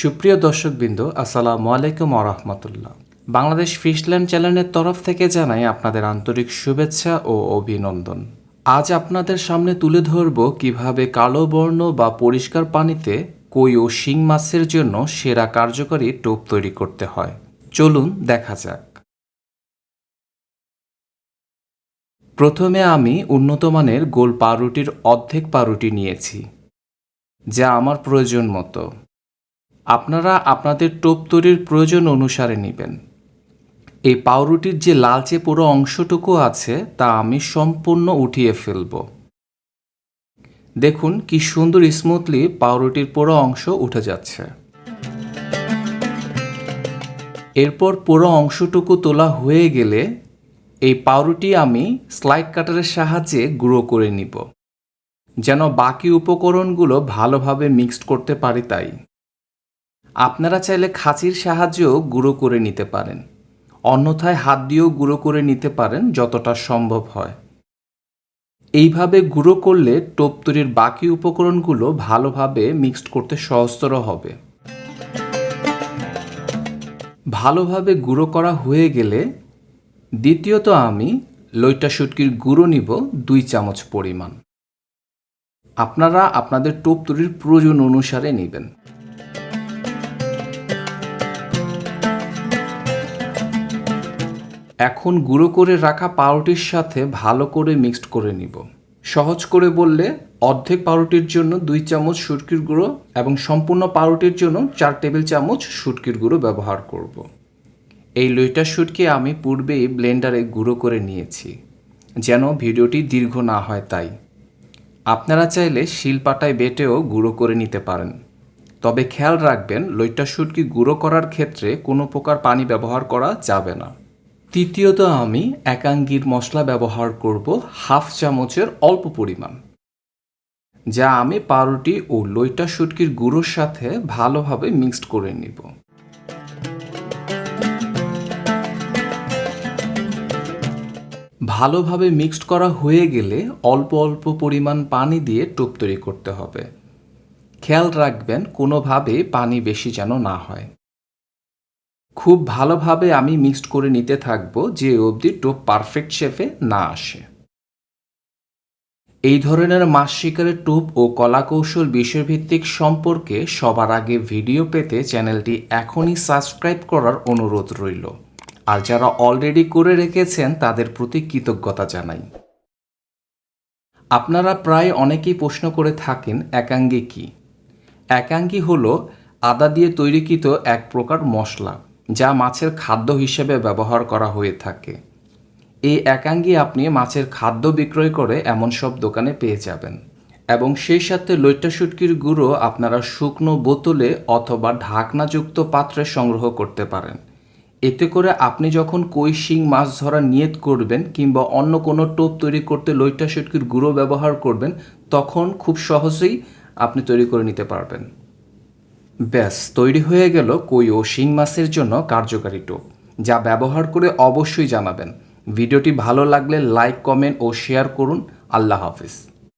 সুপ্রিয় দর্শকবৃন্দ, আসসালামু আলাইকুম আরহামতুল্লাহ বাংলাদেশ ফিশল্যান্ড চ্যানেলের তরফ থেকে জানাই আপনাদের আন্তরিক শুভেচ্ছা ও অভিনন্দন। আজ আপনাদের সামনে তুলে ধরব কীভাবে কালো বর্ণ বা পরিষ্কার পানিতে কই ও শিং মাছের জন্য সেরা কার্যকরী টোপ তৈরি করতে হয়। চলুন দেখা যাক। প্রথমে আমি উন্নত মানের গোল পাউরুটির অর্ধেক পাউরুটি নিয়েছি, যা আমার প্রয়োজন মতো। আপনারা আপনাদের টোপ তৈরির প্রয়োজন অনুসারে নেবেন। এই পাউরুটির যে লালচে পুরো অংশটুকু আছে, তা আমি সম্পূর্ণ উঠিয়ে ফেলব। দেখুন কি সুন্দর স্মুথলি পাউরুটির পুরো অংশ উঠে যাচ্ছে। এরপর পুরো অংশটুকু তোলা হয়ে গেলে এই পাউরুটি আমি স্লাইড কাটারের সাহায্যে গুঁড়ো করে নিব, যেন বাকি উপকরণগুলো ভালোভাবে মিক্সড করতে পারি তাই। আপনারা চাইলে খাঁচির সাহায্যেও গুঁড়ো করে নিতে পারেন। অন্যথায় হাত দিয়েও গুঁড়ো করে নিতে পারেন যতটা সম্ভব হয়। এইভাবে গুঁড়ো করলে টোপ তৈরির বাকি উপকরণগুলো ভালোভাবে মিক্সড করতে সহজতর হবে। ভালোভাবে গুঁড়ো করা হয়ে গেলে দ্বিতীয়ত আমি লইটা শুটকির গুঁড়ো নিব দুই চামচ পরিমাণ। আপনারা আপনাদের টোপ তৈরির প্রয়োজন অনুসারে নেবেন। এখন গুঁড়ো করে রাখা পাউরুটির সাথে ভালো করে মিক্সড করে নিব। সহজ করে বললে অর্ধেক পাউরুটির জন্য দুই চামচ সুটকির গুঁড়ো এবং সম্পূর্ণ পাউরুটির জন্য চার টেবিল চামচ সুটকির গুঁড়ো ব্যবহার করব। এই লইটা শুটকি আমি পূর্বেই ব্লেন্ডারে গুঁড়ো করে নিয়েছি, যেন ভিডিওটি দীর্ঘ না হয় তাই। আপনারা চাইলে শিলপাটায় বেটেও গুঁড়ো করে নিতে পারেন। তবে খেয়াল রাখবেন, লইটা শুটকি গুঁড়ো করার ক্ষেত্রে কোনো প্রকার পানি ব্যবহার করা যাবে না। তৃতীয়ত আমি একাঙ্গির মশলা ব্যবহার করব হাফ চামচের অল্প পরিমাণ, যা আমি পাউরুটি ও লইটা শুটকির গুঁড়োর সাথে ভালোভাবে মিক্সড করে নিব। ভালোভাবে মিক্সড করা হয়ে গেলে অল্প অল্প পরিমাণ পানি দিয়ে টোপ তৈরি করতে হবে। খেয়াল রাখবেন কোনোভাবে পানি বেশি যেন না হয়। খুব ভালোভাবে আমি মিক্সড করে নিতে থাকব যে অবধি টোপ পারফেক্ট শেপে না আসে। এই ধরনের মাছ শিকারের টোপ ও কলাকৌশল বিষয়ভিত্তিক সম্পর্কে সবার আগে ভিডিও পেতে চ্যানেলটি এখনই সাবস্ক্রাইব করার অনুরোধ রইল। আর যারা অলরেডি করে রেখেছেন, তাদের প্রতি কৃতজ্ঞতা জানাই। আপনারা প্রায় অনেকেই প্রশ্ন করে থাকেন, একাঙ্গি কি? একাঙ্গি হলো আদা দিয়ে তৈরিকৃত এক প্রকার মশলা। যা মাছের খাদ্য হিসেবে ব্যবহার করা হয়ে থাকে। এই একাঙ্গি আপনি মাছের খাদ্য বিক্রয় করে এমন সব দোকানে পেয়ে যাবেন এবং সেই সাথে লইট্টা গুঁড়ো আপনারা শুকনো বোতলে অথবা ঢাকনাযুক্ত পাত্রে সংগ্রহ করতে পারেন। এতে করে আপনি যখন কই শিং মাছ ধরার নিয়ত করবেন কিংবা অন্য কোনো টোপ তৈরি করতে লইট্টা গুঁড়ো ব্যবহার করবেন, তখন খুব সহজেই আপনি তৈরি করে নিতে পারবেন। ব্যাস, তৈরি হয়ে গেল কই ও শিং মাছের জন্য কার্যকারী টোপ, যা ব্যবহার করে অবশ্যই জানাবেন। ভিডিওটি ভালো লাগলে লাইক, কমেন্ট ও শেয়ার করুন। আল্লাহ হাফিজ।